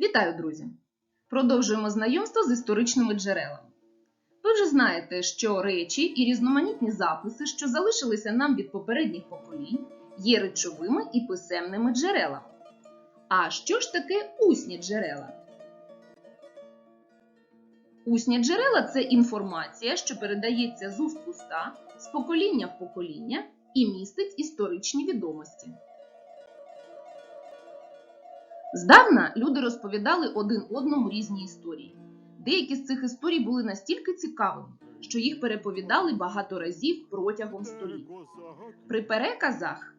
Вітаю, друзі! Продовжуємо знайомство з історичними джерелами. Ви вже знаєте, що речі і різноманітні записи, що залишилися нам від попередніх поколінь, є речовими і писемними джерелами. А що ж таке усні джерела? Усні джерела це інформація, що передається з уст уста, з покоління в покоління і містить історичні відомості. Здавна люди розповідали один одному різні історії. Деякі з цих історій були настільки цікавими, що їх переповідали багато разів протягом століть. При переказах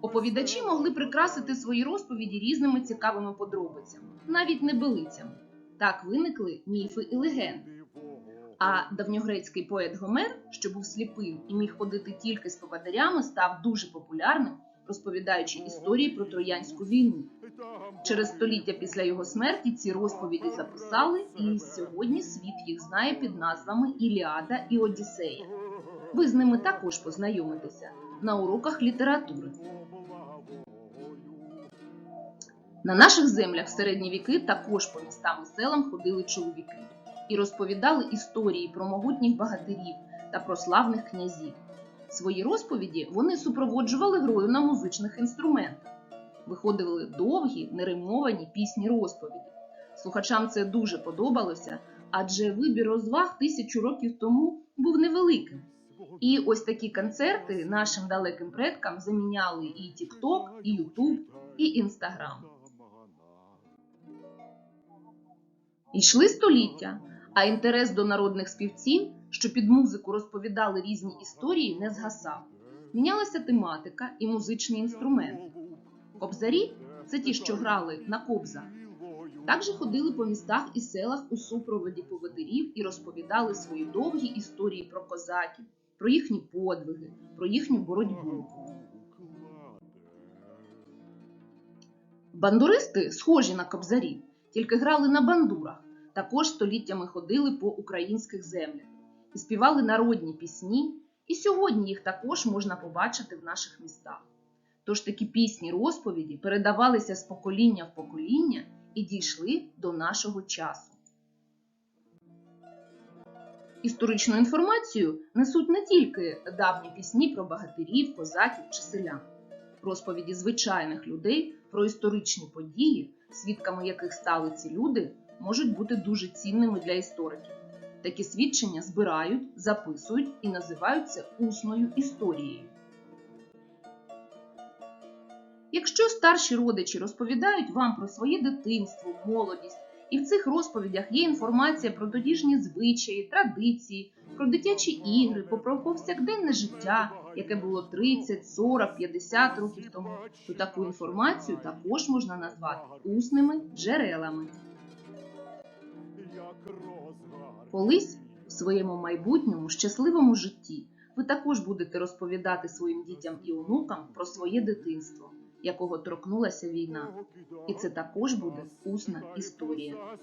оповідачі могли прикрасити свої розповіді різними цікавими подробицями, навіть небелицями. Так виникли міфи і легенди. А давньогрецький поет Гомер, що був сліпим і міг ходити тільки з поводирями, став дуже популярним, розповідаючи історії про Троянську війну. Через століття після його смерті ці розповіді записали, і сьогодні світ їх знає під назвами Іліада і Одіссея. Ви з ними також познайомитеся на уроках літератури. На наших землях в середні віки також по містам і селам ходили чоловіки і розповідали історії про могутніх багатирів та про славних князів. Свої розповіді вони супроводжували грою на музичних інструментах. Виходили довгі, неримовані пісні розповіді. Слухачам це дуже подобалося, адже вибір розваг тисячу років тому був невеликим. І ось такі концерти нашим далеким предкам заміняли і TikTok, і YouTube, і Instagram. Йшли століття, а інтерес до народних співців, що під музику розповідали різні історії, не згасав. Мінялася тематика і музичний інструмент. Кобзарі це ті, що грали на кобзах. Також ходили по містах і селах у супроводі поводирів і розповідали свої довгі історії про козаків, про їхні подвиги, про їхню боротьбу. Бандуристи схожі на кобзарів, тільки грали на бандурах, також століттями ходили по українських землях і співали народні пісні, і сьогодні їх також можна побачити в наших містах. Тож такі пісні розповіді передавалися з покоління в покоління і дійшли до нашого часу. Історичну інформацію несуть не тільки давні пісні про багатирів, козаків чи селян, розповіді звичайних людей про історичні події, свідками яких стали ці люди, можуть бути дуже цінними для істориків. Такі свідчення збирають, записують і називають це усною історією. Якщо старші родичі розповідають вам про своє дитинство, молодість, і в цих розповідях є інформація про тодішні звичаї, традиції, про дитячі ігри, про повсякденне життя, яке було 30, 40, 50 років тому, то таку інформацію також можна назвати усними джерелами. Колись в своєму майбутньому щасливому житті ви також будете розповідати своїм дітям і онукам про своє дитинство, якого торкнулася війна. І це також буде усна історія.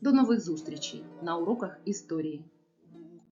До нових зустрічей на уроках історії.